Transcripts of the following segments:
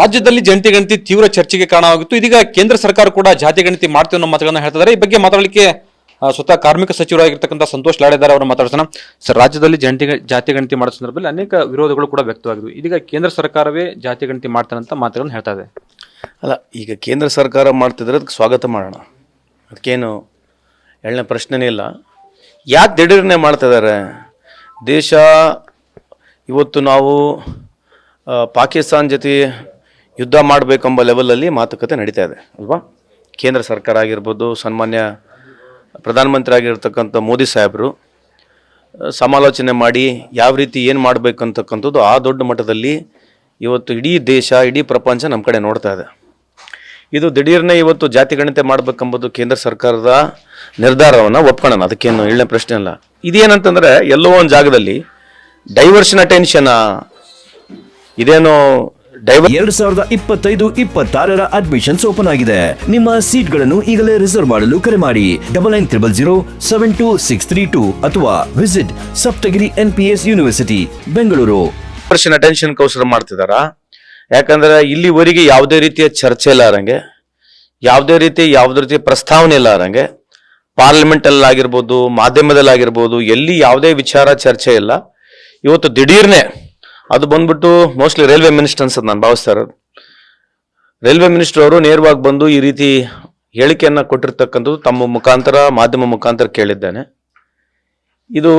ರಾಜ್ಯದಲ್ಲಿ ಜಂಟಿ ಗಣತಿ ತೀವ್ರ ಚರ್ಚೆಗೆ ಕಾರಣವಾಗಿತ್ತು. ಇದೀಗ ಕೇಂದ್ರ ಸರ್ಕಾರ ಕೂಡ ಜಾತಿ ಗಣತಿ ಮಾಡ್ತೀವಿ ಅನ್ನೋ ಮಾತುಗಳನ್ನ ಹೇಳ್ತಿದ್ದಾರೆ. ಈ ಬಗ್ಗೆ ಮಾತಾಡಲಿಕ್ಕೆ ಸ್ವತಃ ಕಾರ್ಮಿಕ ಸಚಿವರಾಗಿರ್ತಕ್ಕಂಥ ಸಂತೋಷ್ ಲಾಡೆದಾರ್ ಅವರು ಮಾತಾಡ್ಸೋಣ. ಸರ್, ರಾಜ್ಯದಲ್ಲಿ ಜಂಟಿ ಜಾತಿ ಗಣತಿ ಮಾಡೋ ಸಂದರ್ಭದಲ್ಲಿ ಅನೇಕ ವಿರೋಧಗಳು ಕೂಡ ವ್ಯಕ್ತವಾಗಿದ್ವು. ಇದೀಗ ಕೇಂದ್ರ ಸರ್ಕಾರವೇ ಜಾತಿ ಗಣತಿ ಮಾಡ್ತಾನೆ ಅಂತ ಮಾತುಗಳನ್ನ ಹೇಳ್ತಾ ಇದೆ. ಅಲ್ಲ, ಈಗ ಕೇಂದ್ರ ಸರ್ಕಾರ ಮಾಡ್ತಿದ್ರೆ ಅದಕ್ಕೆ ಸ್ವಾಗತ ಮಾಡೋಣ. ಅದಕ್ಕೇನು ಎರಡನೇ ಪ್ರಶ್ನೆನೇ ಇಲ್ಲ. ಯಾಕೆ ದಿಢೀರ್ನೆ ಮಾಡ್ತಿದ್ದಾರೆ ದೇಶ, ಇವತ್ತು ನಾವು ಪಾಕಿಸ್ತಾನ್ ಜೊತೆ ಯುದ್ಧ ಮಾಡಬೇಕೆಂಬ ಲೆವೆಲಲ್ಲಿ ಮಾತುಕತೆ ನಡೀತಾ ಇದೆ, ಅಲ್ವಾ? ಕೇಂದ್ರ ಸರ್ಕಾರ ಆಗಿರ್ಬೋದು, ಸನ್ಮಾನ್ಯ ಪ್ರಧಾನಮಂತ್ರಿ ಆಗಿರ್ತಕ್ಕಂಥ ಮೋದಿ ಸಾಹೇಬರು ಸಮಾಲೋಚನೆ ಮಾಡಿ ಯಾವ ರೀತಿ ಏನು ಮಾಡಬೇಕಂತಕ್ಕಂಥದ್ದು ಆ ದೊಡ್ಡ ಮಟ್ಟದಲ್ಲಿ ಇವತ್ತು ಇಡೀ ದೇಶ, ಇಡೀ ಪ್ರಪಂಚ ನಮ್ಮ ಕಡೆ ನೋಡ್ತಾ ಇದೆ. ಇದು ದಿಢೀರ್ನೆ ಇವತ್ತು ಜಾತಿ ಗಣತೆ ಮಾಡಬೇಕೆಂಬುದು ಕೇಂದ್ರ ಸರ್ಕಾರದ ನಿರ್ಧಾರವನ್ನು ಒಪ್ಕೊಳ್ಳೋಣ ಅದಕ್ಕೇನು ಏಳನೇ ಪ್ರಶ್ನೆ ಅಲ್ಲ. ಇದೇನಂತಂದ್ರೆ ಎಲ್ಲೋ ಒಂದು ಜಾಗದಲ್ಲಿ ಡೈವರ್ಷನ್ ಅಟೆನ್ಷನ್ ಇದೇನು ಎರಡ್ ಸಾವಿರದ ಇಪ್ಪತ್ತೈದು, ಇಪ್ಪತ್ತಾರರ ಅಡ್ಮಿಷನ್ಸ್ ಓಪನ್ ಆಗಿದೆ. ನಿಮ್ಮ ಸೀಟ್ಗಳನ್ನು ಈಗಲೇ ರಿಸರ್ವ್ ಮಾಡಲು ಕರೆ ಮಾಡಿ. Double nine triple zero seven two six three two ಅಥವಾ visit Saptagiri N P S university Bengaluru. ಪ್ರಶ್ನೆ ಅಟೆನ್ಷನ್ ಕೌಸರ್ ಮಾಡ್ತಿದಾರ? ಯಾಕಂದ್ರೆ ಇಲ್ಲಿವರೆಗೆ ಯಾವುದೇ ರೀತಿಯ ಚರ್ಚೆ ಇಲ್ಲ ಅರಂಗೆ ಯಾವುದೇ ರೀತಿ, ಯಾವುದೇ ರೀತಿಯ ಪ್ರಸ್ತಾವನೆ ಇಲ್ಲ ಅರಂಗೆ ಪಾರ್ಲಿಮೆಂಟ್ ಅಲ್ಲಿ ಆಗಿರ್ಬೋದು ಮಾಧ್ಯಮದಲ್ಲಿ ಆಗಿರ್ಬೋದು ಎಲ್ಲಿ ಯಾವುದೇ ವಿಚಾರ ಚರ್ಚೆ ಇಲ್ಲ. ಇವತ್ತು ದಿಢೀರ್ನೆ ಅದು ಬಂದ್ಬಿಟ್ಟು ಮೋಸ್ಟ್ಲಿ ರೈಲ್ವೆ ಮಿನಿಸ್ಟರ್ ಅಂತ ನಾನು ಭಾವಿಸ್ತಾ ಇರೋದು. ರೈಲ್ವೆ ಮಿನಿಸ್ಟರ್ ಅವರು ನೇರವಾಗಿ ಬಂದು ಈ ರೀತಿ ಹೇಳಿಕೆಯನ್ನ ಕೊಟ್ಟಿರ್ತಕ್ಕಂಥದ್ದು ತಮ್ಮ ಮುಖಾಂತರ ಮಾಧ್ಯಮ ಮುಖಾಂತರ ಕೇಳಿದ್ದೇನೆ. ಇದು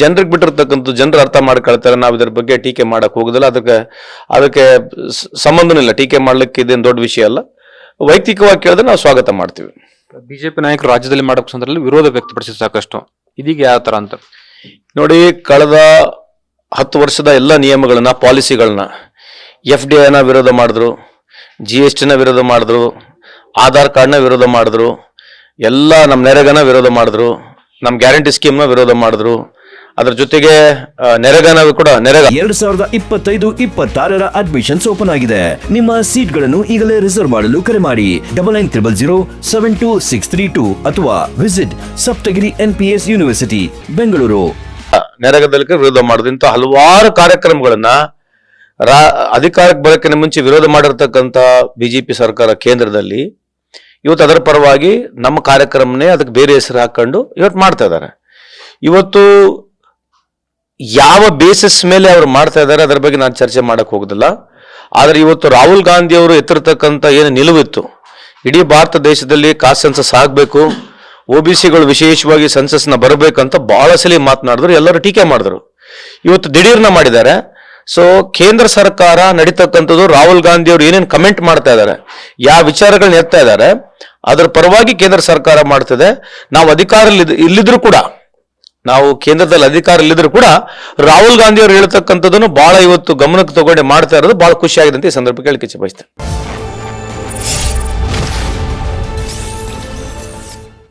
ಜನರಿಗೆ ಬಿಟ್ಟಿರ್ತಕ್ಕಂಥ ಜನರು ಅರ್ಥ ಮಾಡ್ಕೊಳ್ತಾರೆ ನಾವು ಇದ್ರ ಬಗ್ಗೆ ಟೀಕೆ ಮಾಡಕ್ ಹೋಗುದಿಲ್ಲ. ಅದಕ್ಕೆ ಅದಕ್ಕೆ ಸಂಬಂಧನೂ ಇಲ್ಲ. ಟೀಕೆ ಮಾಡ್ಲಿಕ್ಕೆ ಇದೇನು ದೊಡ್ಡ ವಿಷಯ ಅಲ್ಲ. ವೈಯಕ್ತಿಕವಾಗಿ ಕೇಳಿದ್ರೆ ನಾವು ಸ್ವಾಗತ ಮಾಡ್ತೀವಿ. ಬಿಜೆಪಿ ನಾಯಕರು ರಾಜ್ಯದಲ್ಲಿ ಮಾಡೋಕೆ ಸಂದರ್ಭದಲ್ಲಿ ವಿರೋಧ ವ್ಯಕ್ತಪಡಿಸಿದ ಸಾಕಷ್ಟು. ಇದೀಗ ಯಾವ ತರ ಅಂತ? ನೋಡಿ ಕಳೆದ ಹತ್ತು ವರ್ಷದ ಎಲ್ಲ ನಿಯಮಗಳನ್ನ, ಪಾಲಿಸಿಗಳನ್ನ ಎಫ್ ಡಿ ಐನ ವಿರೋಧ ಮಾಡಿದ್ರು, ಜಿ ಎಸ್ ಟಿನ ವಿರೋಧ ಮಾಡಿದ್ರು, ಆಧಾರ್ ಕಾರ್ಡ್ನ ವಿರೋಧ ಮಾಡಿದ್ರು, ಎಲ್ಲ ನಮ್ಮ ನೆರೆಗನ ವಿರೋಧ ಮಾಡಿದ್ರು ನಮ್ಮ ಗ್ಯಾರಂಟಿ ಸ್ಕೀಮ್ನ ವಿರೋಧ ಮಾಡಿದ್ರು. ಅದರ ಜೊತೆಗೆ ನೆರೆಗನ ಕೂಡ, ನೆರೆಗ ಎರಡ್ ಸಾವಿರದ ಇಪ್ಪತ್ತೈದು, ಇಪ್ಪತ್ತಾರರ ಅಡ್ಮಿಷನ್ಸ್ ಓಪನ್ ಆಗಿದೆ. ನಿಮ್ಮ ಸೀಟ್ಗಳನ್ನು ಈಗಲೇ ರಿಸರ್ವ್ ಮಾಡಲು ಕರೆ ಮಾಡಿ. Double nine triple zero seven two six three two ಅಥವಾ visit Saptagiri N P S university Bengaluru. ನೆರೆಗದಲಿಕ್ಕೆ ವಿರೋಧ ಮಾಡುದು. ಇಂಥ ಹಲವಾರು ಕಾರ್ಯಕ್ರಮಗಳನ್ನ ರಾ, ಅಧಿಕಾರಕ್ಕೆ ಬರೋಕ್ಕಿಂತ ಮುಂಚೆ ವಿರೋಧ ಮಾಡಿರ್ತಕ್ಕಂಥ ಬಿಜೆಪಿ ಸರ್ಕಾರ ಕೇಂದ್ರದಲ್ಲಿ ಇವತ್ತು ಅದರ ಪರವಾಗಿ ನಮ್ಮ ಕಾರ್ಯಕ್ರಮನೇ ಅದಕ್ಕೆ ಬೇರೆ ಹೆಸರು ಹಾಕೊಂಡು ಇವತ್ತು ಮಾಡ್ತಾ ಇದ್ದಾರೆ. ಇವತ್ತು ಯಾವ ಬೇಸಿಸ್ ಮೇಲೆ ಅವ್ರು ಮಾಡ್ತಾ ಇದ್ದಾರೆ ಅದರ ಬಗ್ಗೆ ನಾನು ಚರ್ಚೆ ಮಾಡಕ್ ಹೋಗೋದಿಲ್ಲ. ಆದ್ರೆ ಇವತ್ತು ರಾಹುಲ್ ಗಾಂಧಿ ಅವರು ಎತ್ತಿರ್ತಕ್ಕಂಥ ಏನು ನಿಲುವಿತ್ತು. ಇಡೀ ಭಾರತ ದೇಶದಲ್ಲಿ ಕಾಸೆನ್ಸಸ್ ಸೆನ್ಸಸ್ ಆಗಬೇಕು. ಒ ಬಿ ಸಿಗಳು ವಿಶೇಷವಾಗಿ ಸೆನ್ಸಸ್ನ ಬರಬೇಕಂತ ಬಹಳ ಸಲ ಮಾತನಾಡಿದ್ರು, ಎಲ್ಲರೂ ಟೀಕೆ ಮಾಡಿದ್ರು. ಇವತ್ತು ದಿಢೀರ್ನ ಮಾಡಿದ್ದಾರೆ. ಸೊ ಕೇಂದ್ರ ಸರ್ಕಾರ ನಡೀತಕ್ಕಂಥದ್ದು, ರಾಹುಲ್ ಗಾಂಧಿ ಅವರು ಏನೇನು ಕಮೆಂಟ್ ಮಾಡ್ತಾ ಇದ್ದಾರೆ, ಯಾವ ವಿಚಾರಗಳನ್ನ ಎತ್ತಾ ಇದ್ದಾರೆ, ಅದರ ಪರವಾಗಿ ಕೇಂದ್ರ ಸರ್ಕಾರ ಮಾಡ್ತದೆ. ನಾವು ಅಧಿಕಾರ ಇಲ್ಲಿದ್ರು ಕೂಡ, ನಾವು ಕೇಂದ್ರದಲ್ಲಿ ಅಧಿಕಾರ ಇಲ್ಲಿದ್ರು ಕೂಡ, ರಾಹುಲ್ ಗಾಂಧಿ ಅವರು ಹೇಳ್ತಕ್ಕಂಥದ್ದನ್ನು ಬಹಳ ಇವತ್ತು ಗಮನಕ್ಕೆ ತಗೊಂಡೆ ಮಾಡ್ತಾ ಇರೋದು, ಬಹಳ ಖುಷಿಯಾಗಿದೆ ಅಂತ ಈ ಸಂದರ್ಭಕ್ಕೆ ಹೇಳಿಕೆ ಬಯಸ್ತೇನೆ